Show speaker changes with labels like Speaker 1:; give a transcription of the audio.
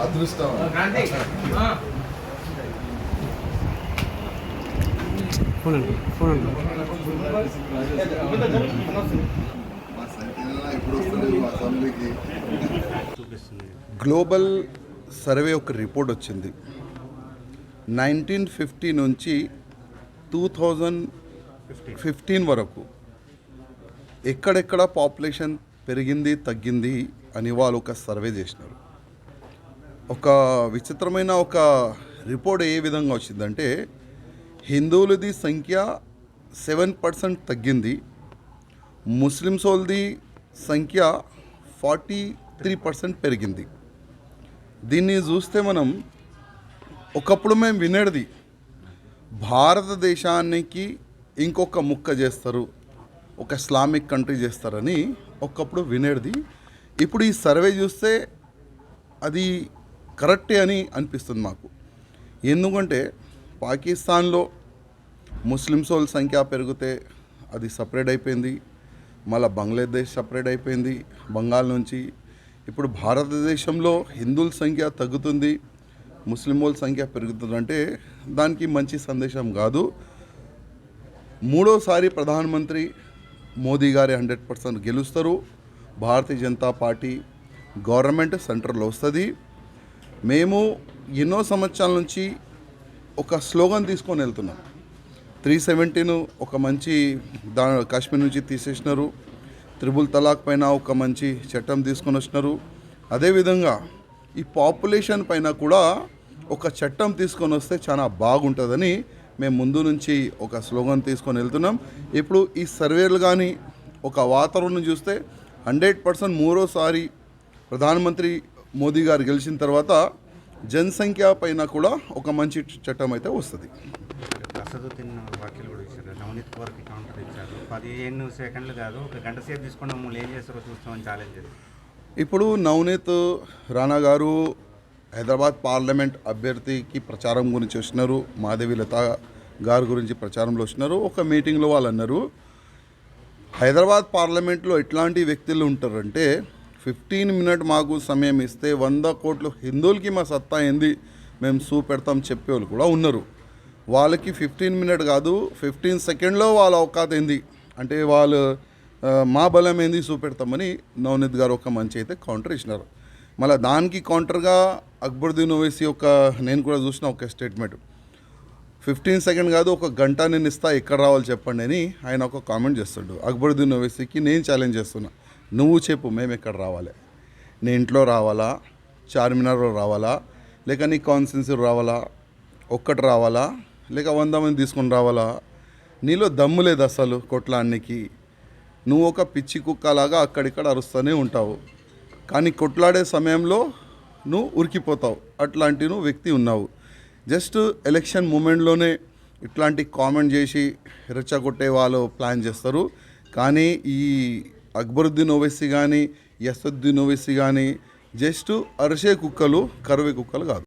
Speaker 1: అదృష్టం మా సంఖ్యలో ఇప్పుడు మా గ్లోబల్ సర్వే ఒక రిపోర్ట్ వచ్చింది. నైన్టీన్ ఫిఫ్టీ నుంచి టూ థౌజండ్ ఫిఫ్టీన్ వరకు ఎక్కడెక్కడ పాపులేషన్ పెరిగింది తగ్గింది అని వాళ్ళు ఒక సర్వే చేసినారు. ఒక విచిత్రమైన ఒక రిపోర్ట్ ఏ విధంగా వచ్చిందంటే హిందువులది సంఖ్య సెవెన్ పర్సెంట్ తగ్గింది ముస్లిమ్స్ వాళ్ళది సంఖ్య ఫార్టీ త్రీ పర్సెంట్ పెరిగింది. దీన్ని చూస్తే మనం ఒకప్పుడు మేము వినేది భారతదేశానికి ఇంకొక ముక్క చేస్తారు ఒక ఇస్లామిక్ కంట్రీ చేస్తారని ఒకప్పుడు వినేది. ఇప్పుడు ఈ సర్వే చూస్తే అది కరెక్టే అని అనిపిస్తుంది మాకు. ఎందుకంటే పాకిస్తాన్లో ముస్లిమ్స్ వాళ్ళ సంఖ్య పెరిగితే అది సపరేట్ అయిపోయింది. మళ్ళీ బంగ్లాదేశ్ సపరేట్ అయిపోయింది బంగాల్ నుంచి. ఇప్పుడు భారతదేశంలో హిందువుల సంఖ్య తగ్గుతుంది ముస్లిం వాళ్ళ సంఖ్య పెరుగుతుందంటే దానికి మంచి సందేశం కాదు. మూడోసారి ప్రధానమంత్రి మోదీ గారి హండ్రెడ్ పర్సెంట్ గెలుస్తారు. భారతీయ జనతా పార్టీ గవర్నమెంట్ సెంటర్లో వస్తుంది. మేము ఎన్నో సంవత్సరాల నుంచి ఒక స్లోగన్ తీసుకొని వెళ్తున్నాం. త్రీ సెవెంటీను ఒక మంచి దా కాశ్మీర్ నుంచి తీసేసినారు. త్రిబుల్ తలాక్ పైన ఒక మంచి చట్టం తీసుకొని వచ్చినారు. అదేవిధంగా ఈ పాపులేషన్ పైన కూడా ఒక చట్టం తీసుకొని వస్తే చాలా బాగుంటుందని మేము ముందు నుంచి ఒక స్లోగన్ తీసుకొని వెళ్తున్నాం. ఇప్పుడు ఈ సర్వేలు కానీ ఒక వాతావరణం చూస్తే హండ్రెడ్ పర్సెంట్ మూడోసారి ప్రధానమంత్రి మోదీ గారు గెలిచిన తర్వాత జనసంఖ్య పైన కూడా ఒక మంచి చట్టం అయితే వస్తుంది.
Speaker 2: చదువుతున్న వ్యాఖ్యలు కూడా ఇచ్చారు. నవనీత్ కుమార్కి కౌంటర్ ఇచ్చారు. పదిహేను సెకండ్లు కాదు ఒక గంట సేపు తీసుకుని మమ్మల్ని ఏం చేస్తారో చూస్తామని ఛాలెంజ్
Speaker 1: ఇప్పుడు నవనీత్ రాణా గారు హైదరాబాద్ పార్లమెంట్ అభ్యర్థికి ప్రచారం గురించి వచ్చినారు. మాధవి లత గారి గురించి ప్రచారంలో వచ్చినారు. ఒక మీటింగ్లో వాళ్ళు అన్నారు హైదరాబాద్ పార్లమెంట్లో ఎట్లాంటి వ్యక్తులు ఉంటారంటే ఫిఫ్టీన్ మినిట్ మాకు సమయం ఇస్తే వంద కోట్లు హిందువులకి మా సత్తా ఏంది మేము చూపెడతాం చెప్పేవాళ్ళు కూడా ఉన్నారు. వాళ్ళకి ఫిఫ్టీన్ మినిట్ కాదు ఫిఫ్టీన్ సెకండ్లో వాళ్ళ అవకాశం ఏంది? అంటే వాళ్ళు మా బలం ఏంది చూపెడతామని నవనీత్ గారు ఒక మంచి అయితే కౌంటర్ ఇచ్చినారు. మళ్ళీ దానికి కౌంటర్గా అక్బరుద్దీన్ ఓవైసీ ఒక నేను కూడా చూసిన ఒక స్టేట్మెంట్ ఫిఫ్టీన్ సెకండ్ కాదు ఒక గంట నేను ఇస్తా ఎక్కడ రావాలి చెప్పండి అని ఆయన ఒక కామెంట్ చేస్తుండు. అక్బరుద్దీన్ ఓవైసీకి నేను ఛాలెంజ్ చేస్తున్నా. నువ్వు చెప్పు మేము ఎక్కడ రావాలి? నీ ఇంట్లో రావాలా? చార్మినార్లో రావాలా? లేక నీ కాన్స్టెన్సీ రావాలా? ఒక్కటి రావాలా? లేక వంద మంది తీసుకొని రావాలా? నీలో దమ్ము లేదు అసలు కొట్లానికి నువ్వు ఒక పిచ్చి కుక్కలాగా అక్కడిక్కడ అరుస్తూనే ఉంటావు. కానీ కొట్లాడే సమయంలో నువ్వు ఉరికిపోతావు. అట్లాంటి నువ్వు వ్యక్తి ఉన్నావు. జస్ట్ ఎలక్షన్ మూమెంట్లోనే ఇట్లాంటి కామెంట్ చేసి రెచ్చగొట్టే వాళ్ళు ప్లాన్ చేస్తారు. కానీ ఈ అక్బరుద్దీన్ ఓవైసీ కానీ యసుద్దీన్ ఓవైసీ కానీ జస్ట్ అరిసే కుక్కలు కరువే కుక్కలు కాదు.